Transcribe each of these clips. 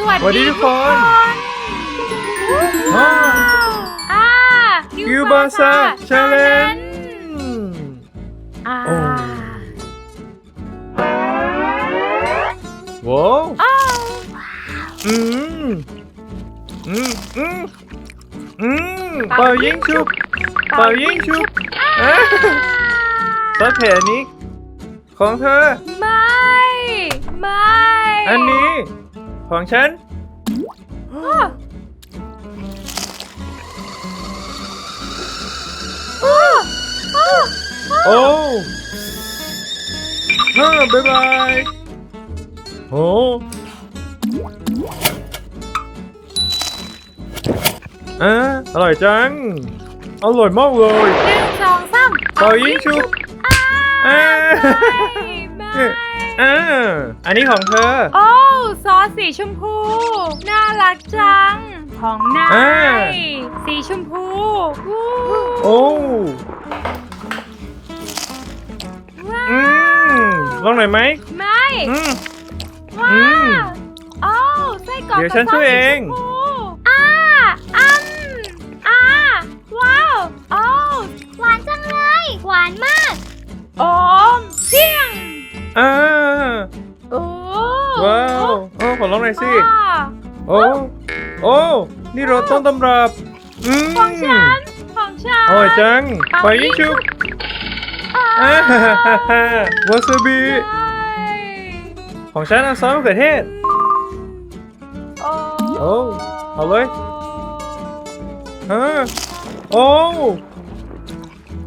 สวัสสวัสดีดีทุกคนว้าวอ่าคิวบาซาชาเลนอ่าโอ้ว้าวอ้าวอืมอืมอืมอืมเป่ายิงชุบเป่ายิงชุบอะซอสเผ็ดอันนี้ ของเธอ ไม่ ไม่ อันนี้ ของฉันอ้าวอ้าวอ้าวโอ้ฮ่าบ๊ายบายโอ้อ่าอร่อยจัง อร่อยมากเลยหนึ่งสองสามเป่ายิงชุบอ้าอ่าไม่ไม่อ่าอันนี้ของเธอ โอ้ ซอสสีชมพู น่ารักจัง ของนาอ่า ยสีชมพูวู้โอ้ว้าอืวมลองหน่อยไหมไม่ อืม ว้าอืมวโอ้ไส้กรอกเดี๋ยวฉันกับซช่วยเอง สีชมพูอ่าอัมอ่าว้าวโอ้หวานจังเลย หวานมาก โอมเพียง อ่า ลองหน่อยสิว้าวโอ้ โอ้ นี่รสต้นตำรับ อืมของฉันของฉันอร่อยจังไปยิงชุบอ่าอ่าฮ่าฮ่าฮ่าฮ่าวาซาบิ ใช่ของฉันเอาซอสมะเขือเทศ โอ้โอ้เอาเลย ฮะ โอ้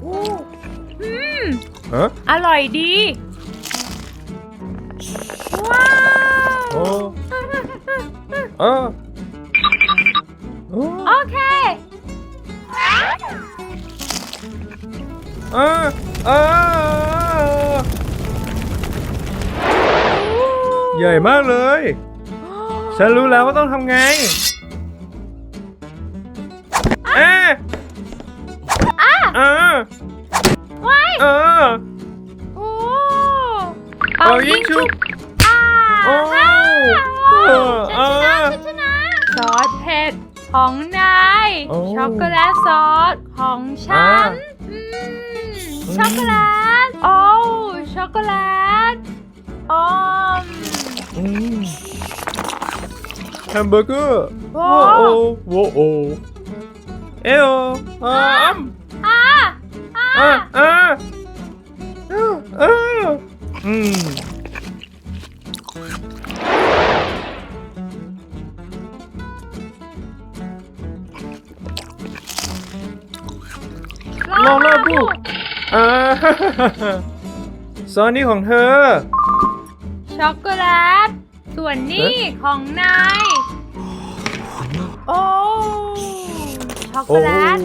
อืม ฮะอร่อยดี ว้าว โอ้ อ่าโอ้โอเคอ่าอ่าใหญ่มากเลย ฉันรู้แล้วว่าต้องทำไงอ่าอ่าไว้อ่าโอ้เอายิงชุบอ่า โอ้ว้าวเออฉันชนะฉันชนะซอสเผ็ดของนาย โอ้ ช็อกโกแลตซอสของฉันอ่าอืมอืมช็อกโกแลต โอ้ช็อกโกแลตอมอืมแฮมเบอร์เกอร์ว้าโอ้วโอ้โอ้เอโออ่ามอ่าอ่าอ่าอ่า ลองหน้าบุกอ่าซอสนี้ของเธอ ช็อกโกแลต ส่วนนี้ของนาย โอ้ช็อกโกโอ้แลต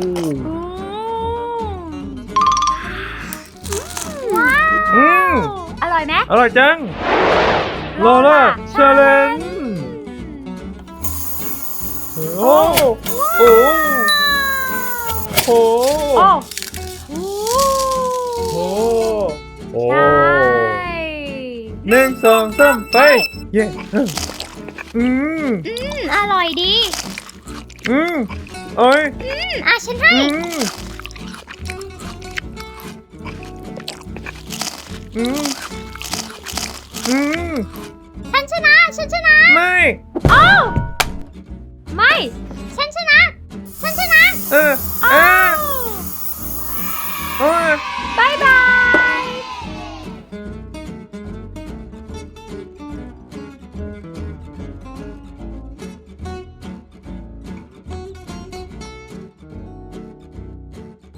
อืมว้าวอืมอร่อยไหมอร่อยจังโลล่าเชลเลนโอ้โอ้โอ้ หนึ่งสองสามไป เย้อืมอืม อร่อยดี อืมโอ้ยอืม อะฉันให้ อืมอืมอืมฉันชนะ ฉันชนะ ไม่ โอ้ ไม่ ฉันชนะ ฉันชนะ เออ